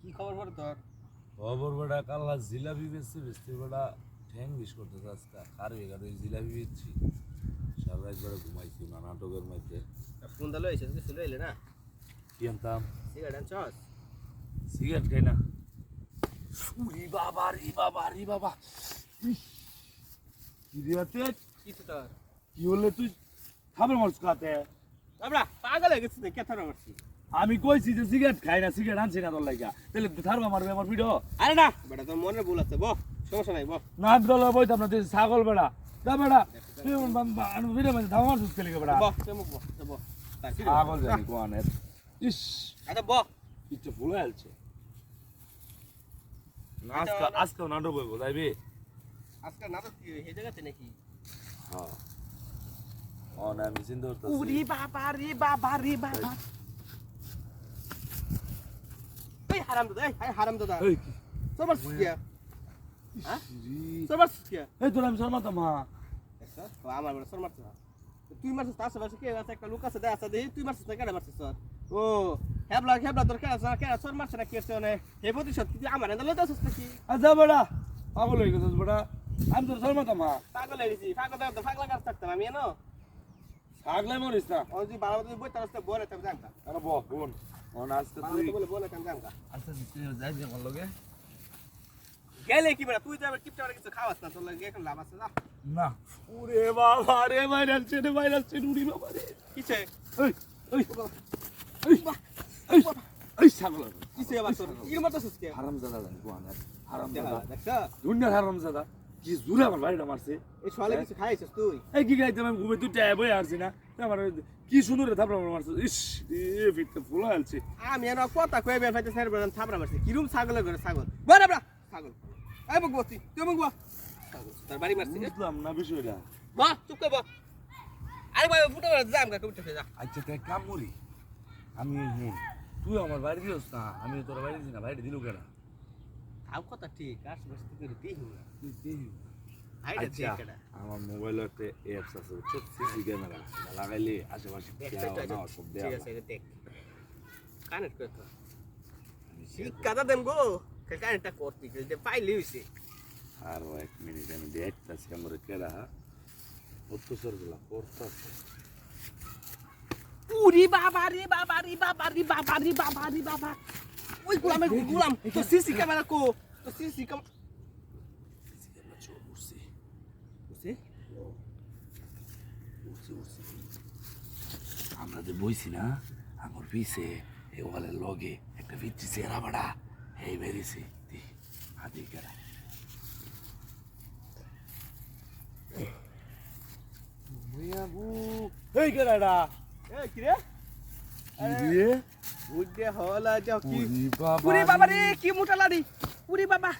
কি খবর বল তোর? খবর বেটা কাল্লা জিলাপি বেচছে বেচতে বেটা ঠ্যাং বিষ করতেছে আজকে। কারও এগারো জিলাপি বেচছি। সারা একবারে ঘুমাইছি না নাটকের মধ্যে। ফোন দালো এসে শুনে এলে না? কি আনতাম? সিগারেট আনছস? সিগারেট খাই না। উরি বাবা রি বাবা রি বাবা। কি দিয়াতে কিছু তোর? কি হলে তুই? খাবার মারছ কাতে? আমরা পাগল হয়ে গেছিস কে থারা মারছি আমি কইছি যে সিগারেট খাই না সিগারেট আনছি না তোর লাইগা। তাহলে থারবা মারবে আমার ভিডিও আরে না বেটা তোর মনে ভুল আছে বহ সমস্যা নাই বহ। নাক দলা বইতাম না তুই ছাগল বেড়া দা বেড়া তুই ভিডিও মধ্যে ধামা মারছিস কেলে বেড়া বহ চমক বহ তো বহ ছাগল জানি কোয়ানের ইস। আচ্ছা বহ। ইচ্ছে ভুলে আলছে আজকে আজকে নাটক বইব যাইবি আজকাল নাটক কি এই জায়গাতে নাকি? হ্যাঁ। ও না আমি চিন্তা করতেছি। উরি বাবা রে বাবা রে বাবা। এই হারাম দাদা এই হারাম দাদা এই সবার সিকিয়া হ্যাঁ? সবার সিকিয়া এই তোর আমি শর্মা মা। ও আমার বড় মারছ তুই মারছিস তার সবার কে আছে? একটা লোক আছে দেখ আছে তুই মারছিস না কেন মারছিস সর ও হেবলা হেবলা তোর কেন কেন সর মারছ না কেছে না হে প্রতিশোধ তুই আমার এনে লইতে আসছিস নাকি? আচ্ছা বেড়া। পাগল হয়ে গেছিস বেড়া। আমি তোর শর্মা মা। পাগল হয়ে গেছি পাগল পাগলা কাজ থাকতাম আমি এনো? আগলাই মরিস না? ও যদি বাবা তুই বইতে আসতে বলে তুমি জানতা। আরে বহ বোন। অন আজকে তুই বলে বলে তুমি জানতা। আচ্ছা তুই যাই যে আমার লগে? গেলে কি বেটা তুই তো আবার কিপটা কিছু খাওয়াস না তোর লাগে এখন লাভ আছে না? না। ওরে বাবা রে ভাইরাল চেনে ভাইরাল চেনে উড়ি বাবা রে কিছে এই। এই এই এই এই ছাগল। কিছে আবার তোর? কি মারছিস কে হারাম জাদা জানি কোয়ানের হারাম জাদা দেখছ দুনিয়ার হারাম জাদা কি জুড়ে আমার বাড়িটা মারছে এই সকালে কিছু খাইছিস তুই? এই কি গাইতে আমি ঘুমে তুই ট্যাব হয়ে আসছি না। আমার কি সুন্দর রে থাপড়া মারছে। ইস এ ফিটতে ফুল আলছে। আমি এর কথা কই বের ফাইতে স্যার বলেন থাপড়া মারছি। কিরম ছাগলের ঘরে? ছাগল। বড় বড় ছাগল। এই মুখ বসতি তুই মুখ বস তার বাড়ি মারছি। বুঝলাম না বিষয়টা। বা চুপ কর আরে ভাই ফুটো করে যাম কা উঠে যা। আচ্ছা তাই কাম করি। আমি তুই আমার বাড়ি দিস না আমি তোর বাড়ি দিই না বাড়ি দিলু কেনা তাও কথা ঠিক আর বসতি করে দিই তুই দিই আইডা আচ্ছা ঠিক এটা আমার মোবাইলে একটা অ্যাপস আছে বুঝছ সিসি ক্যামেরা লাগাইলে আশেপাশে দেখ দেওয়া দেখ না সব ঠিক দেওয়া আছে এটা দেখ কানেক্ট কর তো আমি শিক্ষাটা দেম গো কানেক্টটা করতে যে পাইলি হইছে আরও এক মিনিট আমি দেখতেছি আমার কেডা অত্যাচারগুলা করতেছে উরি বাবা রে বাবা রে বাবা রে বাবা রে বাবা রে বাবা ওই গুলামের গুলাম। তো সিসি ক্যামেরা কো তো সিসি ক্যামেরা আমরা যে বইছি না আমার পিছে এই ওয়ালের লগে একটা ভিত্তি চেহারা বাড়া। এই বেরিয়েছে। দি হাতি কেডা এই কেডাটা এই কি দিয়ে হল যাও কি পুরি বাবা রে কি মোটা লাড়ি পুরি বাবা।